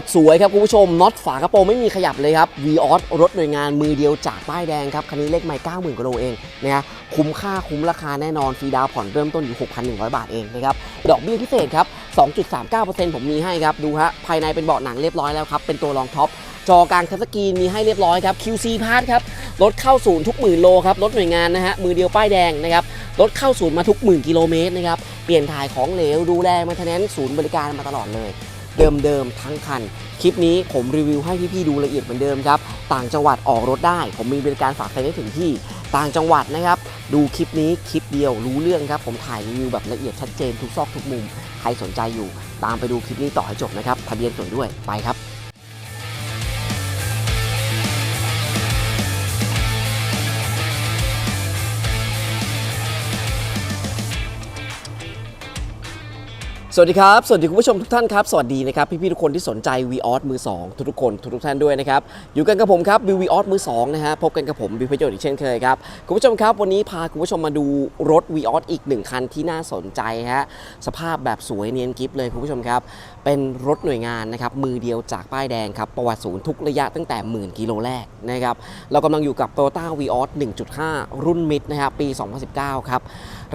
ตรสวยครับคุณผู้ชมน็อตฝากระโปรงไม่มีขยับเลยครับ v ีออสรถหน่วยงานมือเดียวจากป้ายแดงครับ คันนี้เลขไม่90,000กิโลเองนะฮะคุ้มค่าคุ้มราคาแน่นอนฟรีดาวผ่อนเริ่มต้นอยู่ 6,100 บาทเองนะครับ ดอกเบี้ยพิเศษครับ 2.39%ผมมีให้ครับ ดูฮะ ภายในเป็นเบาะหนังเรียบร้อยแล้วครับ เป็นตัวรองท็อป จอกลางทัชสกรีนมีให้เรียบร้อยครับ QC Part ครับ รถเข้าศูนย์ทุกหมื่นโลครับ รถหน่วยงานนะฮะ มือเดียวป้ายแดงนะครับ รถเข้าศูนย์มาทุกหมื่นกิโลเมตรนะครับ เปลี่ยนถ่ายของเหลว ดูแลมาทนแนนศูนย์บริการมาตลอดเลย เดิมๆทั้งคัน คลิปนี้ผมรีวิวให้พี่ๆดูละเอียดเหมือนเดิมครับ ต่างจังหวัดออกรถได้ ผมมีบริการฝากใช้ได้ถึงที่ ต่างจังหวัดนะครับ ดูคลิปนี้คลิปเดียวรู้เรื่องครับ ผมถ่ายรีวิวแบบละเอียดชัดเจนทุกซอกทุกมุม ใครสนใจอยู่ ตามไปดูคลิปนี้ต่อให้จบนะครับ ทะเบียนส่วนด้วยไปครับ สวัสดีครับ สวัสดีคุณผู้ชมทุกท่านครับ สวัสดีนะครับ พี่ๆทุกคนที่สนใจ v ีออสมือ 2 ทุกๆคนทุกๆท่านด้วยนะครับ อยู่กันกับผมครับวิววีออสมือ 2 นะฮะ พบกันกับผมบิวประโยชน์อีกเช่นเคยครับ คุณผู้ชมครับ วันนี้พาคุณผู้ชมมาดูรถ v ีออสอีกหนึ่งคันที่น่าสนใจฮะ สภาพแบบสวยเนียนกิฟเลยคุณผู้ชมครับ เป็นรถหน่วยงานนะครับ มือเดียวจากป้ายแดงครับ ประวัติศูนย์ทุกระยะตั้งแต่หมื่นกิโลแรกนะครับ เรากำลังอยู่กับ Toyota v ีออส1.5 รุ่นมิดนะครับปี 2019 ครับ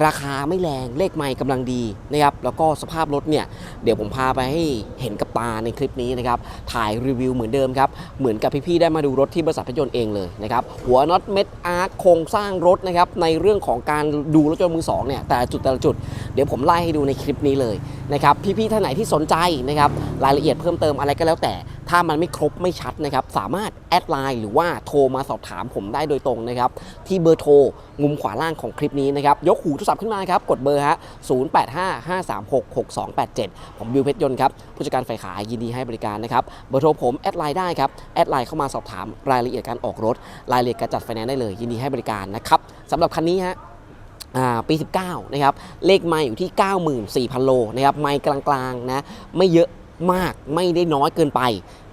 ราคาไม่แรงเลขไม่กำลังดีนะครับแล้วก็สภาพรถเนี่ยเดี๋ยวผมพาไปให้เห็นกับตาในคลิปนี้นะครับถ่ายรีวิวเหมือนเดิมครับเหมือนกับพี่ๆได้มาดูรถที่บริษัทรถยนต์เองเลยนะครับหัวน็อตเม็ดอาร์คโครงสร้างรถนะครับในเรื่องของการดูรถยนต์มือสองเนี่ยแต่จุดแต่ละจุด เดี๋ยวผมไล่ให้ดูในคลิปนี้เลยนะครับพี่ๆท่านไหนที่สนใจนะครับรายละเอียดเพิ่มเติมอะไรก็แล้วแต่ถ้ามันไม่ครบไม่ชัดนะครับสามารถแอดไลน์หรือว่าโทรมาสอบถามผมได้โดยตรงนะครับที่เบอร์โทรมุมขวาล่างของคลิปนี้นะครับยกหูโทรศัพท์ขึ้นมาครับ กดเบอร์ฮะ0855366287 ผมบิวเพชรยนต์ครับ ผู้จัดการฝ่ายขายยินดีให้บริการนะครับ เบอร์โทรผมแอดไลน์ได้ครับ แอดไลน์เข้ามาสอบถามรายละเอียดการออกรถ รายละเอียดการจัดไฟแนนซ์ได้เลย ยินดีให้บริการนะครับสำหรับคันนี้ฮะปี 19 นะครับ เลขไม่อยู่ที่ 94,000 โลนะครับ ไม่กลางๆนะ ไม่เยอะมาก ไม่ได้น้อยเกินไป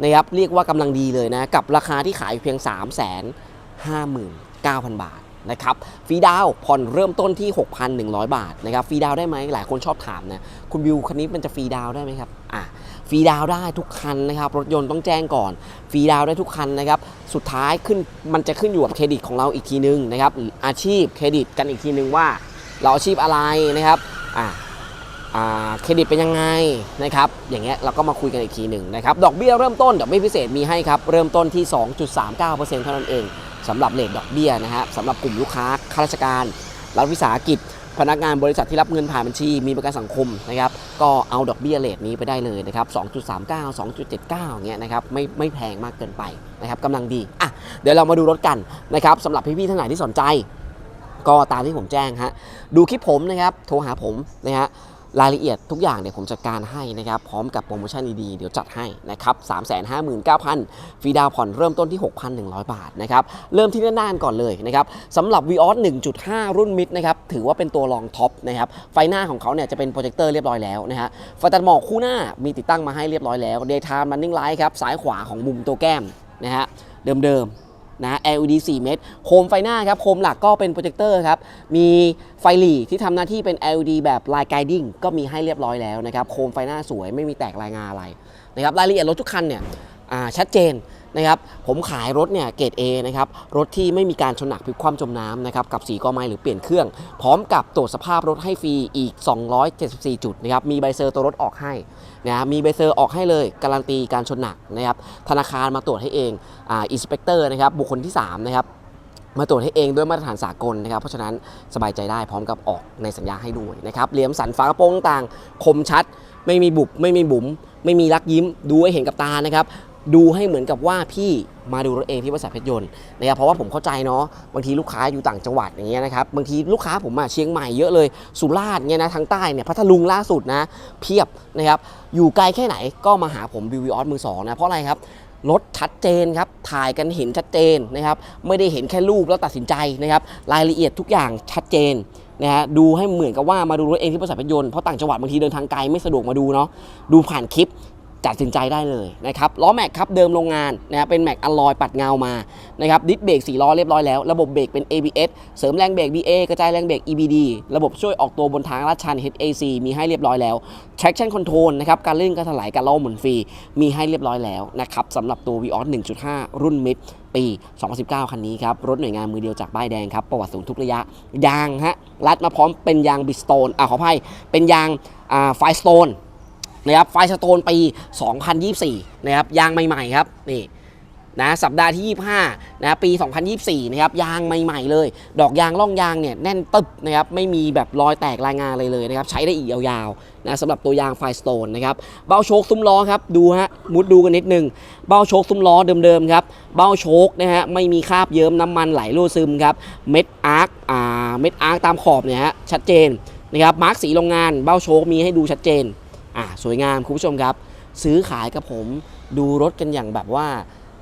นะครับ เรียกว่ากำลังดีเลยนะ กับราคาที่ขายเพียง 359,000 บาท นะครับฟรีดาวผ่อนเริ่มต้นที่ 6,100 บาทนะครับฟรีดาวได้ไหมหลายคนชอบถามนะคุณบิวคันนี้มันจะฟรีดาวได้ไหมครับอะฟรีดาวได้ทุกคันนะครับรถยนต์ต้องแจ้งก่อนฟรีดาวได้ทุกคันนะครับสุดท้ายขึ้นมันจะขึ้นอยู่กับเครดิตของเราอีกทีนึงนะครับอาชีพเครดิตกันอีกทีนึงว่า เราอาชีพอะไรนะครับอ่าอ่าเครดิตเป็นยังไงนะครับ อย่างเงี้ยเราก็มาคุยกันอีกทีหนึ่งนะครับ ดอกเบี้ยเริ่มต้นดอกเบี้ยพิเศษมีให้ครับ เริ่มต้นที่ 2.39%เท่านั้นเอง สำหรับเลทดอกเบี้ยนะฮะสำหรับกลุ่มลูกค้าข้าราชการรัฐวิสาหกิจ พนักงานบริษัทที่รับเงินผ่านบัญชี มีประกันสังคมนะครับก็เอาดอกเบี้ยเลทนี้ไปได้เลยนะครับ 2.39 2.79เงี้ยนะครับไม่ไม่แพงมากเกินไปนะครับกำลังดีอะเดี๋ยวเรามาดูรถกันนะครับสำหรับพี่ๆท่านไหนที่สนใจ ก็ตามที่ผมแจ้งฮะดูคลิปผมนะครับโทรหาผมนะฮะ รายละเอียดทุกอย่างเนี่ยผมจัดการให้นะครับ พร้อมกับโปรโมชั่นดีๆ เดี๋ยวจัดให้นะครับ359,000ฟรีดาวผ่อนเริ่มต้นที่ 6,100 บาทนะครับ เริ่มที่ด้านๆก่อนเลยนะครับสำหรับ v ีออส1.5 รุ่นมิดนะครับ ถือว่าเป็นตัวรองท็อปนะครับ ไฟหน้าของเขาเนี่ยจะเป็นโปรเจคเตอร์เรียบร้อยแล้วนะฮะไฟตัดหมอกคู่หน้ามีติดตั้งมาให้เรียบร้อยแล้ว Daytime Running Light ครับซ้ายขวาของมุมตัวแก้มนะฮะเดิมๆ นะ LED 4 เม็ดโคมไฟหน้าครับ โคมหลักก็เป็นโปรเจคเตอร์ครับ มีไฟหลีที่ทำหน้าที่เป็น LED แบบ Line Guiding ก็มีให้เรียบร้อยแล้วนะครับ โคมไฟหน้าสวยไม่มีแตกรายงานอะไรนะครับ รายละเอียดรถทุกคันเนี่ยชัดเจน นะครับผมขายรถเนี่ยเกรด A นะครับรถที่ไม่มีการชนหนักพลิกคว่ำจมน้ำนะครับกับสีกอไม้หรือเปลี่ยนเครื่อง พร้อมกับตรวจสภาพรถให้ฟรีอีก 274 จุดนะครับมีใบเซอร์ตัวรถออกให้นะมีใบเซอร์ออกให้เลย การันตีการชนหนักนะครับธนาคารมาตรวจให้เองอ่าอินสเปกเตอร์นะครับบุคคลที่3นะครับมาตรวจให้เองด้วยมาตรฐานสากลนะครับ เพราะฉะนั้นสบายใจได้พร้อมกับออกในสัญญาให้ด้วยนะครับเหลี่ยมสันฝากระโปรงต่างคมชัด ไม่มีบุบไม่มีบุ๋มไม่มีรักยิ้มดูให้เห็นกับตานะครับ ดูให้เหมือนกับว่าพี่มาดูรถเองที่บริษัทเพชรยนต์นะครับเพราะว่าผมเข้าใจเนาะบางทีลูกค้าอยู่ต่างจังหวัดอย่างเงี้ยนะครับบางทีลูกค้าผมอะเชียงใหม่เยอะเลยสุราษฎร์เนี่ยนะทางใต้เนี่ยพัทลุงล่าสุดนะเพียบนะครับอยู่ไกลแค่ไหนก็มาหาผมบิวออสมือสองนะเพราะอะไรครับรถชัดเจนครับถ่ายกันเห็นชัดเจนนะครับไม่ได้เห็นแค่รูปแล้วตัดสินใจนะครับรายละเอียดทุกอย่างชัดเจนนะฮะดูให้เหมือนกับว่ามาดูรถเองที่บริษัทรยนต์เพราะต่างจังหวัดบางทีเดินทางไกลไม่สะดวกมาดูเนาะดูผ่านคลิป ตัดสินใจได้เลยนะครับล้อแม็กครับเดิมโรงงานนะครับเป็นแม็กอลลอยปัดเงามานะครับดิสเบรก4ล้อเรียบร้อยแล้ว ระบบเบรกเป็น ABS เสริมแรงเบรก BA กระจายแรงเบรก EBD ระบบช่วยออกตัวบนทางลาดชัน HAC มีให้เรียบร้อยแล้ว traction control นะครับการลื่นการถลายการล้อหมุนฟรีมีให้เรียบร้อยแล้วนะครับสำหรับตัว Vios 1.5 รุ่นมิดปี 2019 คันนี้ครับ รถหน่วยงานมือเดียวจากป้ายแดงครับ ประวัติสูงทุกระยะ ยางฮะ รัดมาพร้อมเป็นยางบิสโตนอ่าขออภัยเป็นยางอ่าไฟสโตน นะครับไฟสโตนปี 2024 นะครับยางใหม่ๆครับนี่นะสัปดาห์ที่ 25 นะปี 2024 นะครับยางใหม่ๆเลย ดอกยางร่องยางเนี่ยแน่นตึบนะครับไม่มีแบบรอยแตกรายงานอะไรเลยนะครับใช้ได้อีกยาวๆนะสำหรับตัวยางไฟสโตนนะครับเบ้าโชคซุ้มล้อครับดูฮะมุดดูกันนิดนึงเบ้าโชคซุ้มล้อเดิมๆครับเบ้าโชคนะฮะไม่มีคราบเยิ้มน้ำมันไหลรั่วซึมครับเม็ดอาร์คอ่าเม็ดอาร์คตามขอบเนี่ยฮะชัดเจนนะครับมาร์กสีโรงงานเบ้าโชคมีให้ดูชัดเจน อ่าสวยงามคุณผู้ชมครับ ซื้อขายกับผมดูรถกันอย่างแบบว่า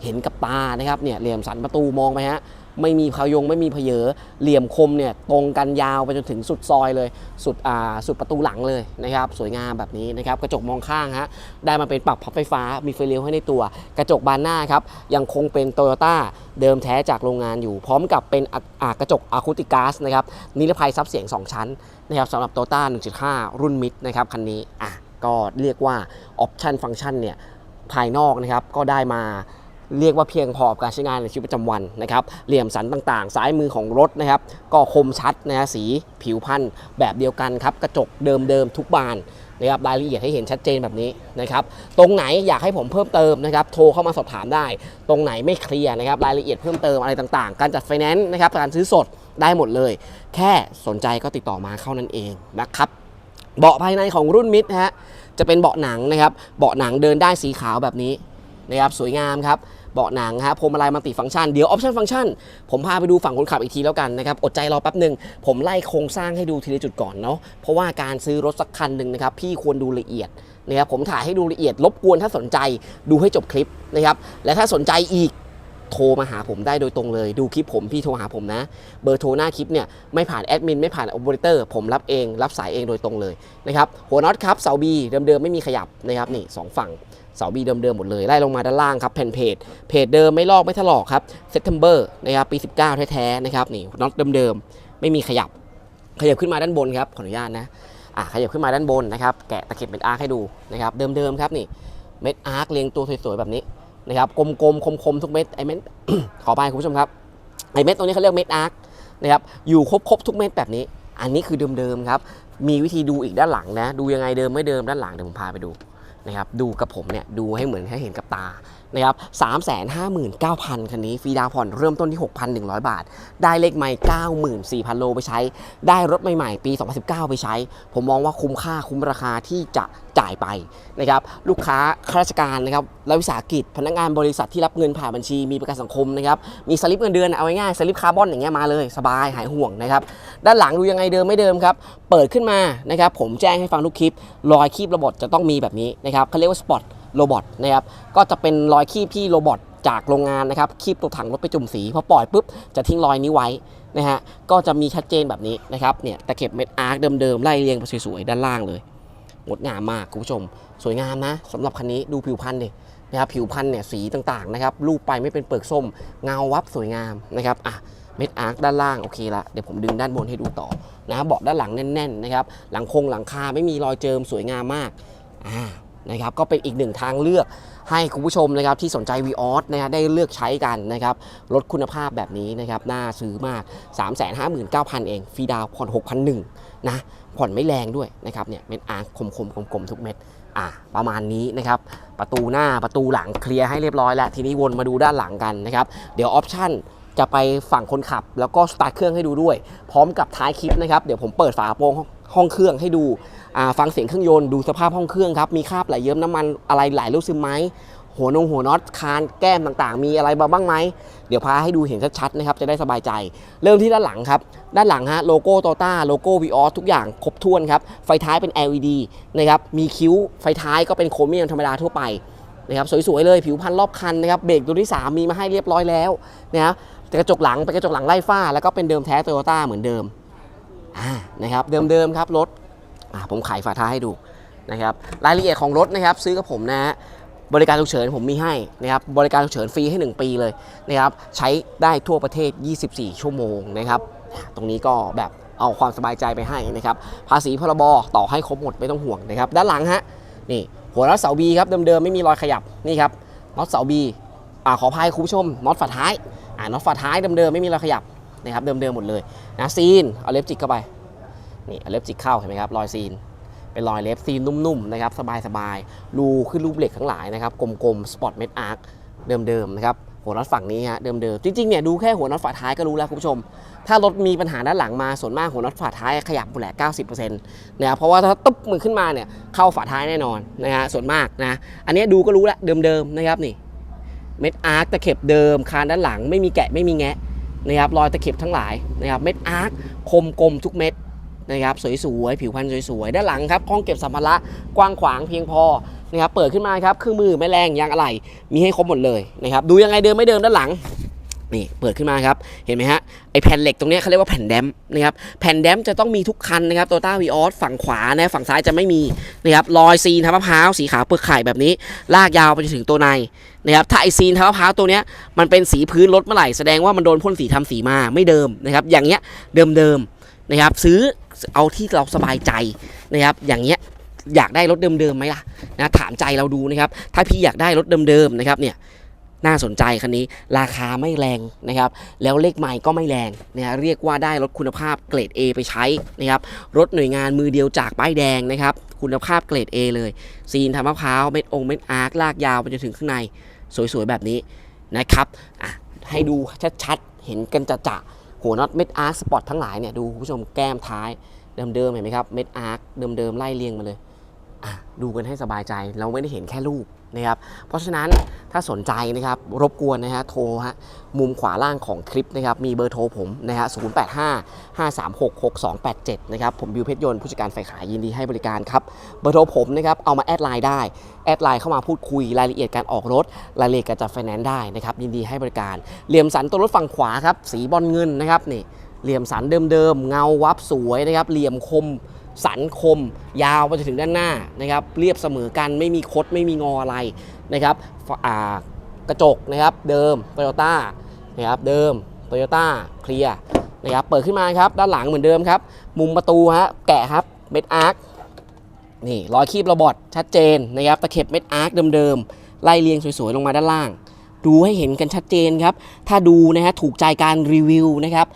เห็นกับตานะครับเนี่ยเหลี่ยมสันประตูมองไปฮะไม่มีพายงไม่มีเพเยอเหลี่ยมคมเนี่ยตรงกันยาวไปจนถึงสุดซอยเลย สุดอ่าสุดประตูหลังเลยนะครับ สวยงามแบบนี้นะครับ กระจกมองข้างฮะได้มาเป็นปรับพับไฟฟ้ามีไฟเลี้ยวให้ในตัว กระจกบานหน้าครับ ยังคงเป็นโตโยต้าเดิมแท้จากโรงงานอยู่ พร้อมกับเป็นอ่ากระจกอะคูติกัสนะครับนิรภัยซับเสียง 2 ชั้นนะครับสำหรับโตโยต้า1.5 รุ่นมิดนะครับคันนี้อะ ก็เรียกว่าออปชันฟังก์ชันเนี่ยภายนอกนะครับก็ได้มาเรียกว่าเพียงพอกับการใช้งานในชีวิตประจำวันนะครับ เหลี่ยมสันต่างๆ ซ้ายมือของรถนะครับ ก็คมชัดนะฮะสีผิวพันธุ์แบบเดียวกันครับ กระจกเดิมๆทุกบานนะครับรายละเอียดให้เห็นชัดเจนแบบนี้นะครับ ตรงไหนอยากให้ผมเพิ่มเติมนะครับ โทรเข้ามาสอบถามได้ ตรงไหนไม่เคลียร์นะครับ รายละเอียดเพิ่มเติมอะไรต่างๆ การจัดไฟแนนซ์นะครับ การซื้อสดได้หมดเลย แค่สนใจก็ติดต่อมาเข้านั่นเองนะครับ เบาะภายในของรุ่นมิดนะฮะจะเป็นเบาะหนังนะครับ เบาะหนังเดินได้สีขาวแบบนี้นะครับสวยงามครับเบาะหนังฮะพวงมาลัยมัลติฟังก์ชันเดี๋ยวออปชันฟังก์ชันผมพาไปดูฝั่งคนขับอีกทีแล้วกันนะครับ อดใจรอแป๊บหนึ่งผมไล่โครงสร้างให้ดูทีละจุดก่อนเนาะเพราะว่าการซื้อรถสักคันหนึ่งนะครับ พี่ควรดูละเอียดนะครับผมถ่ายให้ดูละเอียดรบกวนถ้าสนใจดูให้จบคลิปนะครับและถ้าสนใจอีก โทรมาหาผมได้โดยตรงเลย ดูคลิปผมพี่โทรหาผมนะ เบอร์โทรหน้าคลิปเนี่ยไม่ผ่านแอดมินไม่ผ่านโอเปอเรเตอร์ผมรับเองรับสายเองโดยตรงเลยนะครับหัวน็อตครับเสาบีเดิมๆไม่มีขยับนะครับนี่สองฝั่งเสาบีเดิมๆหมดเลยไล่ลงมาด้านล่างครับแผ่นเพจเพจเดิมไม่ลอกไม่ถลอกครับเซ t เทมเบอร์นะครับปี 19 แท้ๆนะครับนี่น็อตเดิมๆไม่มีขยับ ขยับขึ้นมาด้านบนครับขออนุญาตนะอะขยับขึ้นมาด้านบนนะครับแกะตะเข็บเป็นอาร์คให้ดูนะครับเดิมๆครับนี่เม็ดอาร์คเรียงตัวสวยๆแบบนี้ นะครับกลมๆคมๆทุกเม็ดไอเม็ดขอไปคุณผู้ชมครับไอเม็ดตรงนี้เขาเรียกเม็ดอาร์คนะครับอยู่ครบๆทุกเม็ดแบบนี้ อันนี้คือเดิมๆครับมีวิธีดูอีกด้านหลังนะ ดูยังไงเดิมไม่เดิมด้านหลังเดี๋ยวผมพาไปดูนะครับดูกับผมเนี่ยดูให้เหมือนให้เห็นกับตา นะครับสามแสนห้าหมื่นเก้าพันคันนี้ฟรีดาวน์ผ่อนเริ่มต้นที่ 6,100 บาท ได้เลขไม่ 94,000 โลไปใช้ ได้รถใหม่ๆ ปี 2019 ไปใช้ ผมมองว่าคุ้มค่าคุ้มราคาที่จะจ่ายไปนะครับลูกค้าข้าราชการนะครับและวิสาหกิจ พนักงานบริษัทที่รับเงินผ่านบัญชีมีประกันสังคมนะครับมีสลิปเงินเดือนเอาง่ายๆสลิปคาร์บอนอย่างเงี้ยมาเลยสบายหายห่วงนะครับด้านหลังดูยังไงเดิมไม่เดิมครับเปิดขึ้นมานะครับผมแจ้งให้ฟังทุกคลิปรอยคีบระบบจะต้องมีแบบนี้นะครับเขาเรียกว่าสปอต โรบอทนะครับก็จะเป็นรอยคีบที่โรบอทจากโรงงานนะครับคีบตัวถังรถไปจุ่มสีพอปล่อยปุ๊บจะทิ้งรอยนี้ไว้นะฮะก็จะมีชัดเจนแบบนี้นะครับเนี่ยตะเข็บเม็ดอาร์คเดิมๆไล่เรียงไปสวยๆด้านล่างเลยงดงามมากคุณผู้ชม สวยงามนะสำหรับคันนี้ดูผิวพันธุ์ดินะครับผิวพันธุ์เนี่ยสีต่างๆนะครับรูปไปไม่เป็นเปลือกส้ม เงาวับสวยงามนะครับอะเม็ดอาร์คด้านล่างโอเคละเดี๋ยวผมดึงด้านบนให้ดูต่อนะเบาะด้านหลังแน่นๆนะครับหลังคงหลังคาไม่มีรอยเจิมสวยงามมากอ่า นะครับก็เป็นอีกหนึ่งทางเลือกให้คุณผู้ชมนะครับที่สนใจ v ีออสนะฮะได้เลือกใช้กันนะครับรถคุณภาพแบบนี้นะครับน่าซื้อมาก 359,000 เองฟรีดาวผ่อน 6,001นะผ่อนไม่แรงด้วยนะครับเนี่ยเม็ดอาร์คคมๆกลมๆทุกเม็ดอะประมาณนี้นะครับประตูหน้าประตูหลังเคลียร์ให้เรียบร้อยแล้ว ทีนี้วนมาดูด้านหลังกันนะครับเดี๋ยวออปชั่นจะไปฝั่งคนขับ แล้วก็สตาร์ทเครื่องให้ดูด้วย พร้อมกับท้ายคลิปนะครับเดี๋ยวผมเปิดฝากระโปรง ห้องเครื่องให้ดูฟังเสียงเครื่องยนต์ดูสภาพห้องเครื่องครับมีคราบไหลเยิ้มน้ำมันอะไรไหลลูกซึมไหมหัวนงหัวน็อตคานแก้มต่างๆ มีอะไรบ้างไหม เดี๋ยวพาให้ดูเห็นชัดๆนะครับจะได้สบายใจ เริ่มที่ด้านหลังครับ ด้านหลังฮะโลโก้โตต้าโลโก้วีออสทุกอย่างครบถ้วนครับ ไฟท้ายเป็น LED นะครับมีคิ้วไฟท้ายก็เป็นโครเมียมธรรมดาทั่วไปนะครับสวยๆเลยผิวพันรอบคันนะครับเบรกตัวที่ 3 มีมาให้เรียบร้อยแล้วนะฮะกระจกหลังเป็นกระจกหลังไล่ฟ้า แล้วก็เป็นเดิมแท้โตโยต้าเหมือนเดิมอ่า นะครับเดิมๆครับรถผมขายฝาท้ายให้ดูนะครับรายละเอียดของรถนะครับซื้อกับผมนะฮะบริการฉุกเฉินผมมีให้นะครับบริการฉุกเฉินฟรีให้ 1 ปีเลยนะครับใช้ได้ทั่วประเทศ 24 ชั่วโมงนะครับตรงนี้ก็แบบเอาความสบายใจไปให้นะครับภาษีพรบต่อให้ครบหมดไม่ต้องห่วงนะครับด้านหลังฮะนี่หัวน็อตเสาบีครับเดิมๆไม่มีรอยขยับนี่ครับน็อตเสาบีขออภัยคุณผู้ชมน็อตฝาท้ายน็อตฝาท้ายเดิมๆไม่มีรอยขยับ นะครับเดิมๆหมดเลยนะซีนเอาเล็บจิกเข้าไปนี่เอาเล็บจิกเข้าเห็นไหมครับรอยซีนเป็นรอยเล็บซีนนุ่มๆนะครับสบายๆรูขึ้นรูปเหล็กทั้งหลายนะครับกลมๆสปอตเม็ดอาร์คเดิมๆนะครับหัวน็อตฝั่งนี้ฮะเดิมๆจริงๆเนี่ยดูแค่หัวน็อตฝาท้ายก็รู้แล้วคุณผู้ชม ถ้ารถมีปัญหาด้านหลังมาส่วนมากหัวน็อตฝาท้ายขยับหมดแหละ90%นะครับเพราะว่าถ้าตุ๊บมือขึ้นมาเนี่ยเข้าฝาท้ายแน่นอนนะฮะส่วนมากนะอันนี้ดูก็รู้แล้วเดิมๆนะครับนี่เม็ดอาร์คตะเข็บเดิมคานด้านหลังไม่มีแกะไม่มีแงะ นะครับรอยตะเข็บทั้งหลายนะครับเม็ดอาร์คคมกลมทุกเม็ดนะครับสวยๆผิวพรรณสวยๆด้านหลังครับห้องเก็บสัมภาระกว้างขวางเพียงพอนะครับเปิดขึ้นมาครับเครื่องมือแม่แรงยางอะไหล่มีให้ครบหมดเลยนะครับดูยังไงเดินไม่เดินด้านหลัง นี่เปิดขึ้นมาครับ เห็นไหมฮะไอแผ่นเหล็กตรงนี้เขาเรียกว่าแผ่นแดมนะครับแผ่นแดมจะต้องมีทุกคันนะครับโตต้าวีออสฝั่งขวานะฝั่งซ้ายจะไม่มีนะครับรอยซีนทับมะพร้าวสีขาวเปลือกไข่แบบนี้ ลากยาวไปจนถึงตัวในนะครับถ้าไอซีนทับมะพร้าวตัวเนี้ยมันเป็นสีพื้นรถเมื่อไหร่แสดงว่ามันโดนพ่นสีทำสีมาไม่เดิมนะครับอย่างเงี้ยเดิมๆนะครับซื้อเอาที่เราสบายใจนะครับอย่างเงี้ยอยากได้รถเดิมๆไหมล่ะนะถามใจเราดูนะครับถ้าพี่อยากได้รถเดิมๆนะครับเนี่ย น่าสนใจคันนี้ราคาไม่แรงนะครับแล้วเลขใหม่ก็ไม่แรงนะฮะเรียกว่าได้รถคุณภาพเกรด A ไปใช้นะครับรถหน่วยงานมือเดียวจากป้ายแดงนะครับคุณภาพเกรด A เลย ซีนทำมะพร้าวเม็ดองเม็ดอาร์คลากยาวไปจนถึงข้างในสวยๆแบบนี้นะครับให้ดูชัดๆ เห็นกันจะๆหัวน็อตเม็ดอาร์คสปอร์ตทั้งหลายเนี่ยดูคุณผู้ชมแก้มท้ายเดิมๆเห็นไหมครับเม็ดอาร์คเดิมๆไล่เรียงมาเลยดูกันให้สบายใจเราไม่ได้เห็นแค่รูป นะครับเพราะฉะนั้นถ้าสนใจนะครับรบกวนนะฮะโทรฮะมุมขวาล่างของคลิปนะครับมีเบอร์โทรผมนะฮะ085 536 6287นะครับผมบิวเพชรยนต์ผู้จัดการฝ่ายขายยินดีให้บริการครับเบอร์โทรผมนะครับเอามาแอดไลน์ได้แอดไลน์เข้ามาพูดคุยรายละเอียดการออกรถ รายละเอียดการจัดไฟแนนซ์ได้นะครับยินดีให้บริการเหลี่ยมสันตัวรถฝั่งขวาครับสีบอลเงินนะครับนี่เหลี่ยมสันเดิมๆเงาวับสวยนะครับเหลี่ยมคม สันคม ยาวไปจนถึงด้านหน้านะครับเรียบเสมอกันไม่มีคดไม่มีงออะไรนะครับกระจกนะครับเดิมโตโยต้านะครับเดิมโตโยต้าเคลียร์นะครับเปิดขึ้นมาครับด้านหลังเหมือนเดิมครับ มุมประตูฮะแกะครับเม็ดอาร์คนี่รอยคีบระบอดชัดเจนนะครับตะเข็บเม็ดอาร์คเดิมๆไล่เรียงสวยๆลงมาด้านล่าง ดูให้เห็นกันชัดเจนครับ ถ้าดูนะฮะถูกใจการรีวิวนะครับ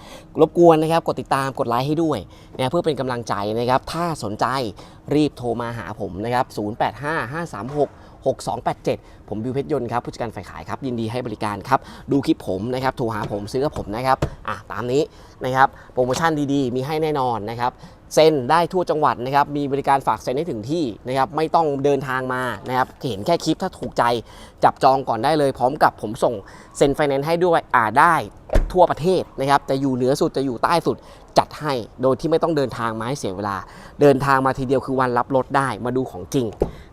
รบกวนนะครับ กดติดตามกดไลค์ให้ด้วยนะเพื่อเป็นกำลังใจนะครับ ถ้าสนใจรีบโทรมาหาผมนะครับ 085536 6287 ผมบิวเพชรยนต์ครับผู้จัดการฝ่ายขายครับยินดีให้บริการครับดูคลิปผมนะครับโทรหาผมซื้อกับผมนะครับอะตามนี้นะครับโปรโมชั่นดีๆ มีให้แน่นอนนะครับเซ็นได้ทั่วจังหวัดนะครับ มีบริการฝากเซ็นให้ถึงที่นะครับ ไม่ต้องเดินทางมานะครับ เห็นแค่คลิปถ้าถูกใจจับจองก่อนได้เลย พร้อมกับผมส่งเซ็นไฟแนนซ์ให้ด้วย อ่าได้ทั่วประเทศนะครับ จะอยู่เหนือสุดจะอยู่ใต้สุดจัดให้โดยที่ไม่ต้องเดินทางมาให้เสียเวลา เดินทางมาทีเดียวคือวันรับรถได้มาดูของจริง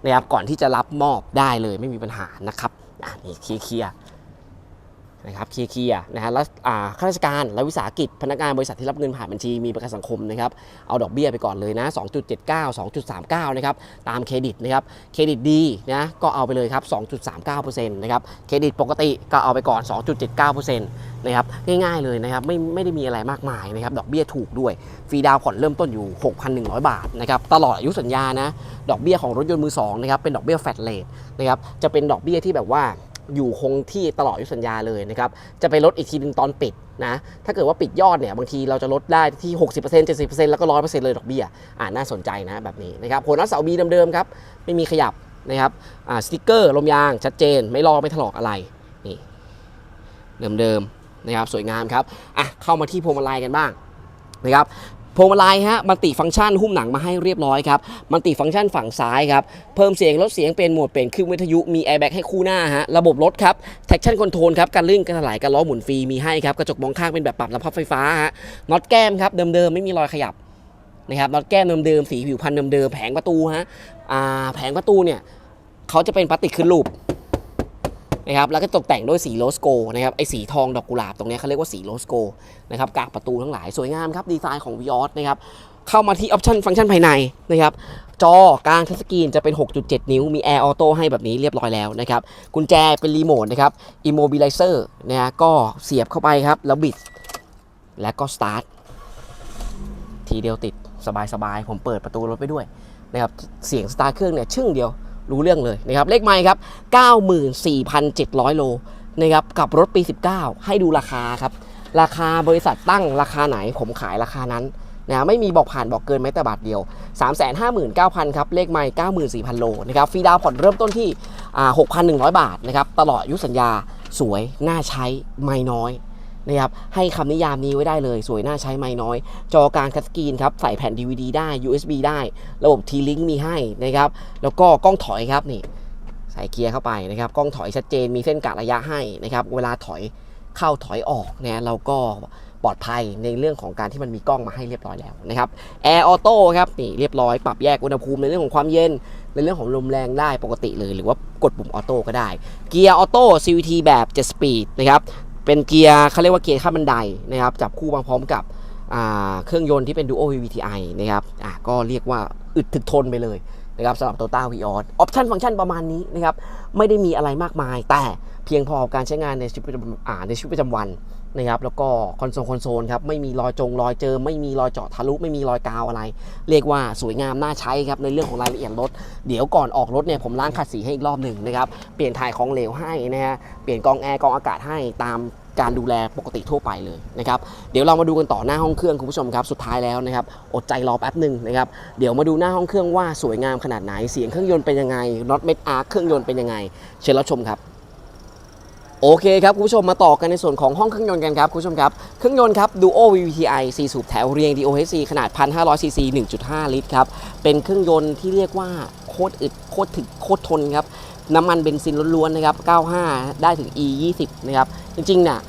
นะครับ ก่อนที่จะรับมอบได้เลยไม่มีปัญหานะครับ อ่านี่เคลียร์ นะครับเคลียร์นะฮะแล้วข้าราชการและวิสาหกิจ พนักงานบริษัทที่รับเงินผ่านบัญชีมีประกันสังคมนะครับเอาดอกเบี้ยไปก่อนเลยนะ 2.79 2.39 นะครับตามเครดิตนะครับเครดิตดีนะก็เอาไปเลยครับ 2.39%นะครับเครดิตปกติก็เอาไปก่อน 2.79%นะครับง่ายๆเลยนะครับไม่ไม่ได้มีอะไรมากมายนะครับดอกเบี้ยถูกด้วยฟรีดาวน์ผ่อนเริ่มต้นอยู่ 6,100 บาทนะครับตลอดอายุสัญญานะดอกเบี้ยของรถยนต์มือสองนะครับเป็นดอกเบี้ยแฟลตเลทนะครับจะเป็นดอกเบี้ยที่แบบว่า อยู่คงที่ตลอดอายุสัญญาเลยนะครับจะไปลดอีกทีหนึงตอนปิดนะถ้าเกิดว่าปิดยอดเนี่ยบางทีเราจะลดได้ที่ 60% 70%แล้วก็ 100%เลยดอกเบี้ยอ่าน่าสนใจนะแบบนี้นะครับหัวน็อตเสาบีเดิมๆครับไม่มีขยับนะครับอ่าสติกเกอร์ลมยางชัดเจน ไม่ลอกไม่ถลอกอะไรนี่เดิมๆนะครับสวยงามครับอะเข้ามาที่พวงมาลัยกันบ้างนะครับ พวงมาลัยฮะมันติฟังก์ชันหุ้มหนังมาให้เรียบร้อยครับมันติฟังก์ชันฝั่งซ้ายครับเพิ่มเสียงลดเสียงเป็นโหมดเปลี่ยนคลื่นวิทยุมีแอร์แบ็กให้คู่หน้าฮะระบบรถครับ traction control ครับการลื่นการถลายการล้อหมุนฟรีมีให้ครับกระจกมองข้างเป็นแบบปรับระพับไฟฟ้าฮะน็อตแก้มครับเดิมๆไม่มีรอยขยับนะครับน็อตแก้มเดิมๆสีผิวพันธุ์เดิมๆแผงประตูฮะอ่าแผงประตูเนี่ยเขาจะเป็นพลาสติกขึ้นรูป นะครับแล้วก็ตกแต่งด้วยสีโรสโกนะครับไอสีทองดอกกุหลาบตรงนี้เขาเรียกว่าสีโรสโกนะครับกากประตูทั้งหลายสวยงามครับดีไซน์ของวิออสนะครับเข้ามาที่ออปชันฟังก์ชันภายในนะครับจอกลางทัชสกรีนจะเป็น 6.7 นิ้ว มีแอร์ออโต้ให้แบบนี้เรียบร้อยแล้วนะครับกุญแจเป็นรีโมทนะครับ immobilizer นะฮะก็เสียบเข้าไปครับ แล้วบิด และก็สตาร์ททีเดียวติดสบายๆ ผมเปิดประตูรถไปด้วยนะครับเสียงสตาร์ทเครื่องเนี่ยชึ่งเดียว รู้เรื่องเลยนะครับเลขไมค์ครับ 94,700 โลนะครับกับรถปี 19 ให้ดูราคาครับ ราคาบริษัทตั้งราคาไหนผมขายราคานั้นนะไม่มีบอกผ่านบอกเกินแม้แต่บาทเดียว 359,000 ครับ เลขไมค์94,000 โลนะครับฟรีดาวผ่อนเริ่มต้นที่ 6,100 บาทนะครับตลอดอายุสัญญาสวยน่าใช้ไม่น้อย นะครับให้คำนิยามนี้ไว้ได้เลย สวยน่าใช้ไม่น้อย จอกางคัสกรีนครับใส่แผ่น DVD ได้ USB ได้ ระบบ T-Link มีให้นะครับแล้วก็กล้องถอยครับนี่ใส่เกียร์เข้าไปนะครับกล้องถอยชัดเจนมีเส้นกะระยะให้นะครับเวลาถอยเข้าถอยออกเนี่ยเราก็ปลอดภัยในเรื่องของการที่มันมีกล้องมาให้เรียบร้อยแล้วนะครับแอร์ออโต้ครับนี่เรียบร้อยปรับแยกอุณหภูมิในเรื่องของความเย็น ในเรื่องของลมแรงได้ปกติเลย หรือว่ากดปุ่มออโต้ก็ได้ เกียร์ออโต้ CVT แบบ7 speed นะครับ เป็นเกียร์เขาเรียกว่าเกียร์ข้ามบันไดนะครับจับคู่มาพร้อมกับเครื่องยนต์ที่เป็น Duo VVTi นะครับก็เรียกว่าอึดถึกทนไปเลยนะครับสำหรับ Toyota v ีอออออปชันฟังก์ชันประมาณนี้นะครับไม่ได้มีอะไรมากมาย แต่เพียงพอการใช้งานในชีวิตประจำในชีวิตประจำวัน นะครับแล้วก็คอนโซลคอนโซลครับไม่มีรอยจงรอยเจอ ไม่มีรอยเจาะทะลุไม่มีรอยกาวอะไร เรียกว่าสวยงามน่าใช้ครับในเรื่องของรายละเอียดรถ เดี๋ยวก่อนออกรถเนี่ยผมล้างขัดสีให้อีกรอบหนึ่งนะครับเปลี่ยนถ่ายของเหลวให้นะฮะเปลี่ยนกองแอร์กองอากาศให้ตามการดูแลปกติทั่วไปเลยนะครับเดี๋ยวเรามาดูกันต่อหน้าห้องเครื่องคุณผู้ชมครับสุดท้ายแล้วนะครับอดใจรอแป๊บหนึ่งนะครับเดี๋ยวมาดูหน้าห้องเครื่องว่าสวยงามขนาดไหนเสียงเครื่องยนต์เป็นยังไงน็อตเม็ดอาร์เครื่องยนต์เป็นยังไง เชิญรับชมครับ โอเคครับคุณผู้ชมมาต่อกันในส่วนของห้องเครื่องยนต์กันครับคุณผู้ชมครับ เครื่องยนต์ครับ Duo VVTi 4 สูบแถวเรียง DOHC ขนาด 1,500 cc 1.5 ลิตรครับ เป็นเครื่องยนต์ที่เรียกว่าโคตรอึดโคตรถึกโคตรทนครับ น้ำมันเบนซินล้วนๆนะครับ 95 ได้ถึง E 20 นะครับ จริงๆเนี่ย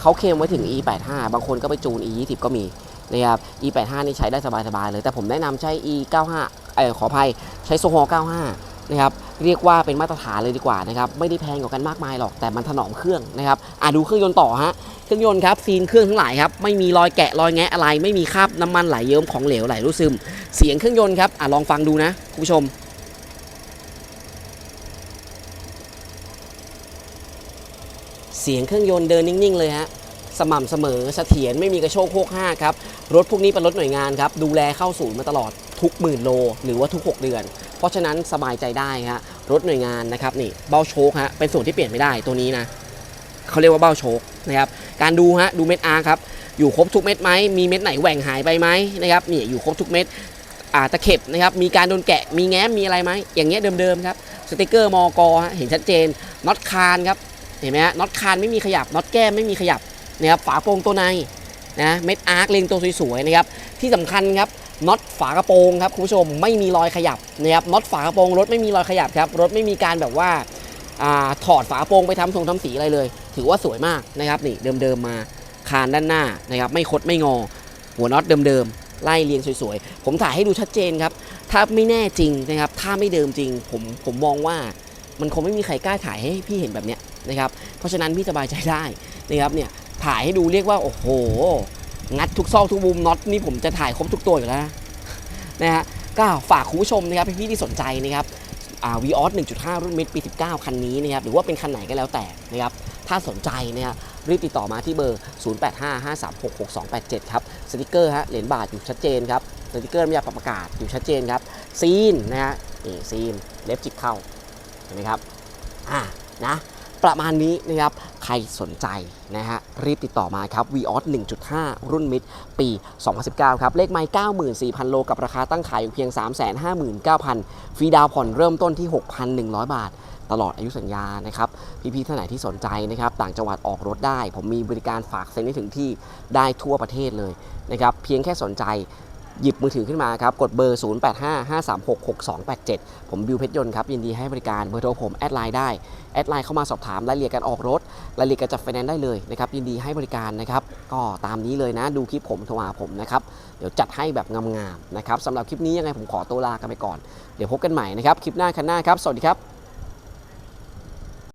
เขาเคลมไว้ถึง E 85 บางคนก็ไปจูน E 20 ก็มีนะครับ E 85 นี่ใช้ได้สบายๆเลย แต่ผมแนะนำใช้ E 95 เออขออภัยใช้โซฮอ95 นะครับ เรียกว่าเป็นมาตรฐานเลยดีกว่านะครับไม่ได้แพงกว่ากันมากมายหรอกแต่มันถนอมเครื่องนะครับอะดูเครื่องยนต์ต่อฮะเครื่องยนต์ครับซีนเครื่องทั้งหลายครับไม่มีรอยแกะรอยแงะอะไร ไม่มีคราบน้ำมันไหลเยิ้มของเหลวไหลรู้ซึม เสียงเครื่องยนต์ครับอะลองฟังดูนะคุณผู้ชมเสียงเครื่องยนต์เดินนิ่ง ๆ เลยฮะ สม่ำเสมอเสถียรไม่มีกระโชกโคกห้าครับ รถพวกนี้เป็นรถหน่วยงานครับ ดูแลเข้าศูนย์มาตลอดทุกหมื่นโล หรือว่าทุก 6 เดือน เพราะฉะนั้นสบายใจได้ฮะ รถหน่วยงานนะครับนี่เบ้าโชคฮะเป็นส่วนที่เปลี่ยนไม่ได้ตัวนี้นะเขาเรียกว่าเบ้าโชคนะครับการดูฮะดูเม็ดอาร์ครับอยู่ครบทุกเม็ดไหมมีเม็ดไหนแหว่งหายไปไหมนะครับนี่อยู่ครบทุกเม็ดอ่าตะเข็บนะครับมีการโดนแกะมีแง้มมีอะไรไหมอย่างเงี้ยเดิมๆครับสติกเกอร์มอกฮะเห็นชัดเจนน็อตคานครับเห็นไหมฮะน็อตคานไม่มีขยับน็อตแก้มไม่มีขยับนะครับฝาโปร่งตัวในนะเม็ดอาร์คเลงตัวสวยๆนะครับที่สำคัญครับ น็อตฝากระโปรงครับคุณผู้ชมไม่มีรอยขยับนะครับน็อตฝากระโปรงรถไม่มีรอยขยับครับรถไม่มีการแบบว่าอาถอดฝากระโปรงไปทำทรงทำสีอะไรเลย ถือว่าสวยมากนะครับนี่เดิมๆมาคานด้านหน้านะครับไม่คดไม่งอ หัวน็อตเดิมๆไล่เรียงสวยๆ ผมถ่ายให้ดูชัดเจนครับ ถ้าไม่แน่จริงนะครับ ถ้าไม่เดิมจริง ผมผมมองว่ามันคงไม่มีใครกล้าถ่ายให้พี่เห็นแบบเนี้ยนะครับ เพราะฉะนั้นพี่สบายใจได้นะครับเนี่ยถ่ายให้ดูเรียกว่าโอ้โห งัดทุกซอกทุกมุมน็อตนี่ผมจะถ่ายครบทุกตัวอยู่แล้วนะนะฮะก็ฝากคุณผู้ชมนะครับพี่ๆที่สนใจนะครับอ่าวีออส1.5 รุ่นมิดปี 19 คันนี้นะครับหรือว่าเป็นคันไหนก็แล้วแต่นะครับถ้าสนใจนะครับรีบติดต่อมาที่เบอร์ 0855366287 ครับสติกเกอร์ฮะเหรียญบาทอยู่ชัดเจนครับสติกเกอร์ไม่อยาประกาศอยู่ชัดเจนครับซีนนะฮะนี่ซีนเล็บจิกเข้าเห็นไหมครับอ่านะประมาณนี้นะครับ ใครสนใจนะฮะรีบติดต่อมาครับ v ีออส1.5 รุ่นมิดปี 2019 ครับ เลขไมล์94,000 โลกับราคาตั้งขายอยู่เพียง 359,000 ฟรีดาวผ่อนเริ่มต้นที่ 6,100 บาท ตลอดอายุสัญญานะครับ พี่ๆท่านไหนที่สนใจนะครับ ต่างจังหวัดออกรถได้ ผมมีบริการฝากเซ็นให้ถึงที่ได้ทั่วประเทศเลยนะครับเพียงแค่สนใจ หยิบมือถือขึ้นมาครับ กดเบอร์ 0855366287 ผมบิวเพชรยนต์ครับ ยินดีให้บริการเบอร์โทรผม แอดไลน์ได้ แอดไลน์เข้ามาสอบถามรายละเอียดการออกรถ รายละเอียดการจัดไฟแนนซ์ได้เลยนะครับ ยินดีให้บริการนะครับ ก็ตามนี้เลยนะ ดูคลิปผมโทรหาผมนะครับ เดี๋ยวจัดให้แบบงามๆนะครับสำหรับคลิปนี้ยังไงผมขอตัวลากันไปก่อน เดี๋ยวพบกันใหม่นะครับ คลิปหน้าคันหน้าครับ สวัสดีครับ